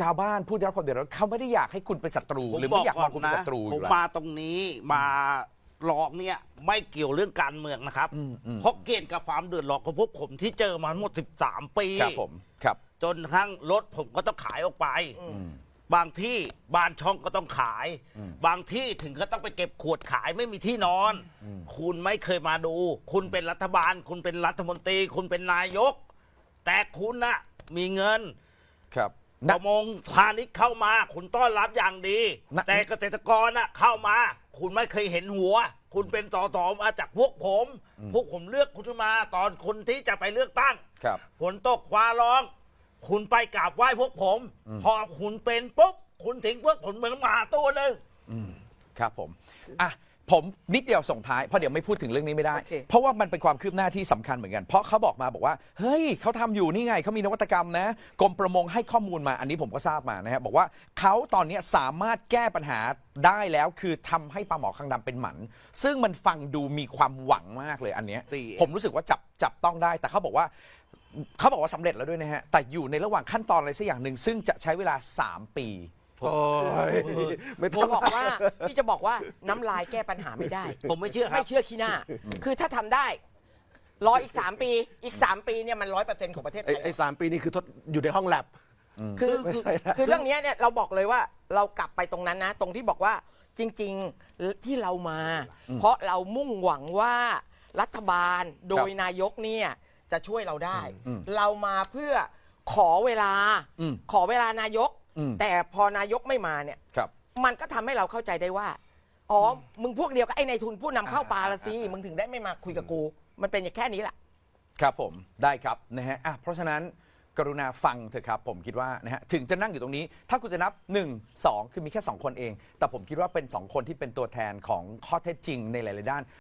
ชาวบ้านผู้ได้รับความเดือดร้อนเขาไม่ได้อยากให้คุณเป็นศัตรู หรือไม่อยากมองคุณเป็นศัตรูอผมยู่แล้ว มาตรงนี้มาหลอกเนี่ยไม่เกี่ยวเรื่องการเมืองนะครับอืมอืม เพราะเกณฑ์กับความเดือดร้อนของพวกผมที่เจอมาทั้งหมด 13 ปี ครับผมครับจนกระทั่งรถผมก็ต้องขายออกไปบางที่บ้านช่องก็ต้องขายบางที่ถึงก็ต้องไปเก็บขวดขายไม่มีที่นอนคุณไม่เคยมาดู คุณเป็นรัฐบาล คุณเป็นรัฐมนตรี คุณเป็นนายก แต่คุณน่ะมีเงิน ครับ ปนะระมงพาณิชย์เข้ามา คุณต้อนรับอย่างดีนะแต่เกษตรกรน่ะเข้ามา คุณไม่เคยเห็นหัว คุณเป็นสสมาจากพวกผม พวกผมเลือกคุณขึ้นมา ตอนคุณที่จะไปเลือกตั้งครับฝนตกฟ้าร้อง คุณไปกราบไหว้พวกผม พอคุณเป็นปุ๊บคุณทิ้งพวกผมเหมือนหมาตัวหนึ่งครับผมอะ ผมนิดเดียวส่งท้ายเพราะเดี๋ยวไม่พูดถึงเรื่องนี้ไม่ได้ โอเค เพราะว่ามันเป็นความคืบหน้าที่สำคัญเหมือนกัน เพราะเขาบอกมาบอกว่า เฮ้ยเขาทำอยู่นี่ไงเขามีนวัตกรรมนะกรมประมงให้ข้อมูลมาอันนี้ผมก็ทราบมานะฮะบอกว่าเขาตอนนี้สามารถแก้ปัญหาได้แล้วคือทำให้ปลาหมอคางดำเป็นหมัน ซึ่งมันฟังดูมีความหวังมากเลยอันเนี้ยสี่ ผมรู้สึกว่าจับจับต้องได้ แต่เขาบอกว่าเขาบอกว่าสำเร็จแล้วด้วยนะฮะแต่อยู่ในระหว่างขั้นตอนอะไรสักอย่างหนึ่งซึ่งจะใช้เวลา 3 ปี โอ้ยไม่ต้จะองบอกว่าพี่จะบอกว่าน้ำลายแก้ปัญหาไม่ได้ ผมไม่เชื่อครัไม่บ เชื่อขี้หน้า คือถ้าทำได้ รออีก3ปี อีก3ปีเนี่ยมันร้อยเปอร์เซ็นต์ของประเทศไทไอ้ยไอ้สามปีนี่คือทดอยู่ในห้องแลบ คือไม่คือใช่ละ คือเรื่องเนี้ยเนี่ยเราบอกเลยว่าเรากลับไปตรงนั้นนะ ตรงที่บอกว่าจริงๆที่เรามา เพราะเรามุ่งหวังว่ารัฐบาลโดยนายกเนี่ยจะช่วยเราได้อืมเรามาเพื่อขอเวลา อืม ขอเวลานายกอืม แต่พอนายกไม่มาเนี่ยครับ มันก็ทำให้เราเข้าใจได้ว่า อ๋อมึงพวกเดียวกับไอ้ในายทุนผู้นำเข้าปลาละสิมึงถึงได้ไม่มาคุยกับกู มันเป็นอย่างแค่นี้แหละ ครับผมได้ครับนะฮะอะเพราะฉะนั้นกรุณาฟังเถอะครับ ผมคิดว่านะฮะถึงจะนั่งอยู่ตรงนี้ ถ้าคุณจะนับ 1 2 คือมีแค่ 2 คนเอง แต่ผมคิดว่าเป็น 2 คนที่เป็นตัวแทนของข้อเท็จจริงในหลาย ๆ ด้าน